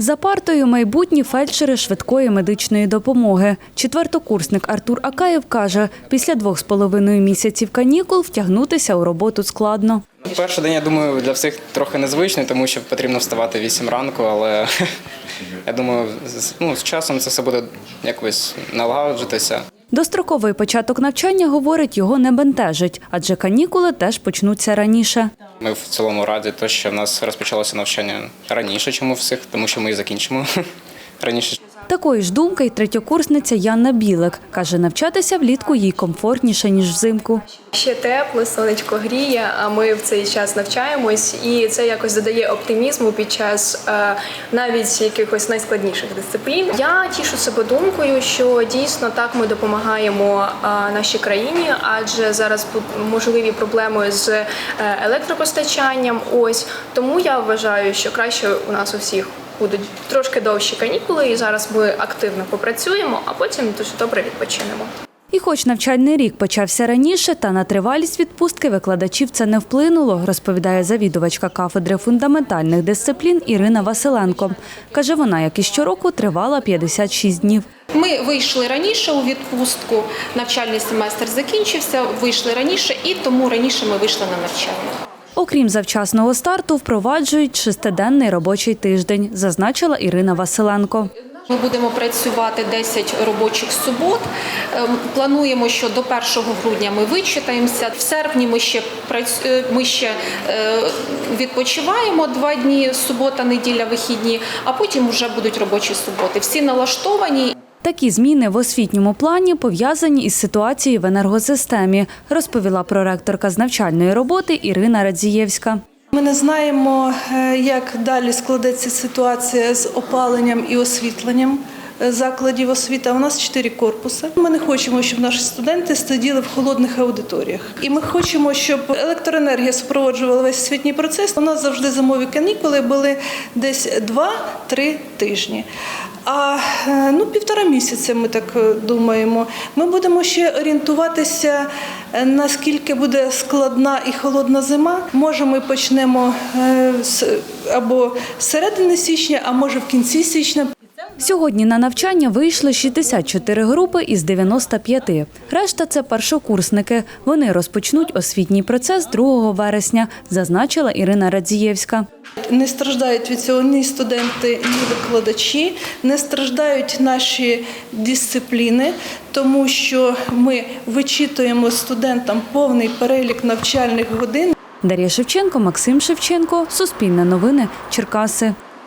За партою майбутні фельдшери швидкої медичної допомоги. Четвертокурсник Артур Акаєв каже, після двох з половиною місяців канікул втягнутися у роботу складно. Перший день, я думаю, для всіх трохи незвичний, тому що потрібно вставати 8 ранку, але я думаю, ну, з часом це все буде якось налагоджуватися. Достроковий початок навчання, говорить, його не бентежить, адже канікули теж почнуться раніше. Ми в цілому раді, то, що в нас розпочалося навчання раніше, ніж у всіх, тому що ми і закінчимо раніше. Такої ж думки й третьокурсниця Яна Білик. Каже, навчатися влітку їй комфортніше, ніж взимку. Ще тепло, сонечко гріє, а ми в цей час навчаємось, і це якось додає оптимізму під час е, навіть якихось найскладніших дисциплін. Я тішу себе думкою, що дійсно так ми допомагаємо е, нашій країні, адже зараз можливі проблеми з е, електропостачанням. Ось тому я вважаю, що краще у нас у всіх. Будуть трошки довші канікули, і зараз ми активно попрацюємо, а потім дуже добре відпочинемо. І хоч навчальний рік почався раніше, та на тривалість відпустки викладачів це не вплинуло, розповідає завідувачка кафедри фундаментальних дисциплін Ірина Василенко. Каже, вона, як і щороку, тривала 56 днів. Ми вийшли раніше у відпустку, навчальний семестр закінчився, вийшли раніше, і тому раніше ми вийшли на навчання. Окрім завчасного старту, впроваджують шестиденний робочий тиждень, зазначила Ірина Василенко. Ми будемо працювати 10 робочих субот. Ем, Плануємо, що до 1 грудня ми вичитаємося. В серпні ми ще е, ми ще е, відпочиваємо два дні, субота, неділя, вихідні, а потім вже будуть робочі суботи. Всі налаштовані. Такі зміни в освітньому плані пов'язані із ситуацією в енергосистемі, розповіла проректорка з навчальної роботи Ірина Радзієвська. Ми не знаємо, е, як далі складеться ситуація з опаленням і освітленням закладів освіти. А У нас чотири корпуси. Ми не хочемо, щоб наші студенти сиділи в холодних аудиторіях. І ми хочемо, щоб електроенергія супроводжувала весь освітній процес. У нас завжди зимові канікули були десь 2-3 тижні. А е, ну, півтора місяця, ми так е, думаємо. Ми будемо ще орієнтуватися, е, наскільки буде складна і холодна зима. Може, ми почнемо або з середини січня, а може в кінці січня. Сьогодні на навчання вийшли 64 групи із 95. Решта це першокурсники. Вони розпочнуть освітній процес 2 вересня, зазначила Ірина Радзієвська. Не страждають від цього ні студенти, ні викладачі, не страждають наші дисципліни, тому що ми вичитуємо студентам повний перелік навчальних годин. Дар'я Шевченко, Максим Шевченко, Суспільне новини, Черкаси.